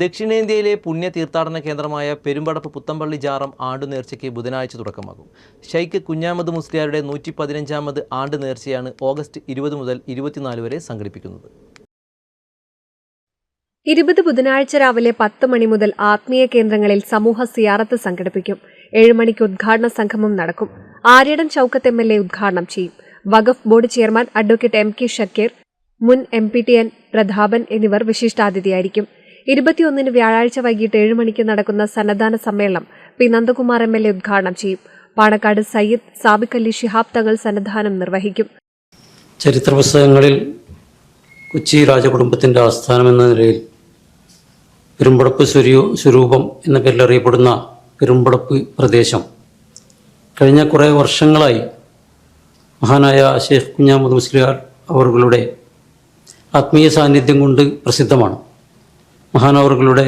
ദക്ഷിണേന്ത്യയിലെ പുണ്യ തീർത്ഥാടന കേന്ദ്രമായ പെരുമ്പടപ്പ് പുത്തമ്പള്ളി ജാറം ആണ്ടു നേർച്ചയ്ക്ക് ബുധനാഴ്ച തുടക്കമാകും. ഷെയ്ഖ് കുഞ്ഞാമത് മുസ്ലിയാരുടെ നൂറ്റി പതിനഞ്ചാമത് ആണ്ട് നേർച്ചയാണ് ഓഗസ്റ്റ് ഇരുപത് മുതൽ ഇരുപത്തിനാല് വരെ സംഘടിപ്പിക്കുന്നത്. ഇരുപത് ബുധനാഴ്ച രാവിലെ പത്ത് മണി മുതൽ ആത്മീയ കേന്ദ്രങ്ങളിൽ സമൂഹ സിയാറത്ത് സംഘടിപ്പിക്കും. ഏഴ് മണിക്ക് ഉദ്ഘാടന സംഗമം നടക്കും. Aryadan Shoukath M L A ഉദ്ഘാടനം ചെയ്യും. വഖഫ് board chairman advocate M K Shakeer മുൻ M P T N Prathapan എന്നിവർ വിശിഷ്ടാതിഥിയായിരിക്കും. ഇരുപത്തിയൊന്നിന് വ്യാഴാഴ്ച വൈകിട്ട് ഏഴ് മണിക്ക് നടക്കുന്ന സന്നദ്ധാന സമ്മേളനം P Nandakumar M L A ഉദ്ഘാടനം ചെയ്യും. പാണക്കാട് സയ്യിദ് സാബിക്കല്ലി ശിഹാബ് തകൾ സന്നിധാനം നിർവഹിക്കും. ചരിത്ര പുസ്തകങ്ങളിൽ കൊച്ചി രാജകുടുംബത്തിന്റെ ആസ്ഥാനം എന്ന നിലയിൽ പെരുമ്പടപ്പ് സ്വരൂപം എന്ന പേരിൽ അറിയപ്പെടുന്ന പെരുമ്പടപ്പ് പ്രദേശം കഴിഞ്ഞ കുറേ വർഷങ്ങളായി മഹാനായ ഷെയ്ഖ് കുഞ്ഞാമദ് മുസ്ലിയാർ അവരുടെ ആത്മീയ സാന്നിധ്യം കൊണ്ട് പ്രസിദ്ധമാണ്. മഹാനവറുകളുടെ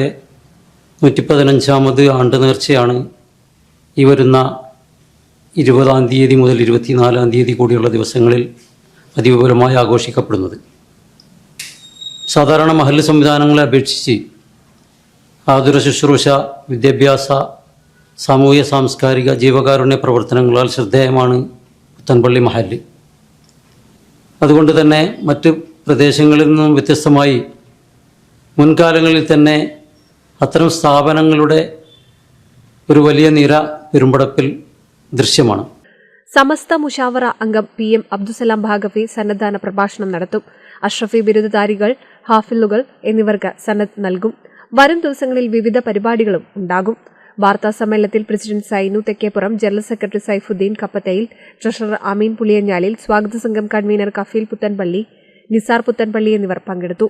നൂറ്റി പതിനഞ്ചാമത് ആണ്ട് നേർച്ചയാണ് ഈ വരുന്ന ഇരുപതാം തീയതി മുതൽ ഇരുപത്തിനാലാം തീയതി കൂടിയുള്ള ദിവസങ്ങളിൽ അതിവിപുലമായി ആഘോഷിക്കപ്പെടുന്നത്. സാധാരണ മഹല്ല് സംവിധാനങ്ങളെ അപേക്ഷിച്ച് ആതുര ശുശ്രൂഷ വിദ്യാഭ്യാസ സാമൂഹ്യ സാംസ്കാരിക ജീവകാരുണ്യ പ്രവർത്തനങ്ങളാൽ ശ്രദ്ധേയമാണ് പുത്തൻപള്ളി മഹല്ല്. അതുകൊണ്ട് തന്നെ മറ്റ് പ്രദേശങ്ങളിൽ നിന്നും വ്യത്യസ്തമായി മുൻകാലങ്ങളിൽ തന്നെ അത്തരം സ്ഥാപനങ്ങളുടെ ഒരു വലിയ നിര പെരുമ്പടപ്പിൽ ദൃശ്യമാണ്. സമസ്ത മുഷാവറ അംഗം പി എം അബ്ദുസലാം ഭാഗവി സന്നദ്ധാന പ്രഭാഷണം നടത്തും. അഷ്റഫി ബിരുദധാരികൾ ഹാഫിലുകൾ എന്നിവർക്ക് സന്നദ്ധ നൽകും. വരും ദിവസങ്ങളിൽ വിവിധ പരിപാടികളും ഉണ്ടാകും. വാർത്താ സമ്മേളനത്തിൽ president Sainu Thekkeppuram general secretary Saifuddin Kappathayil treasurer Ameen Puliyanjalil സ്വാഗത സംഘം കൺവീനർ കഫീൽ പുത്തൻപള്ളി നിസാർ പുത്തൻപള്ളി എന്നിവർ പങ്കെടുത്തു.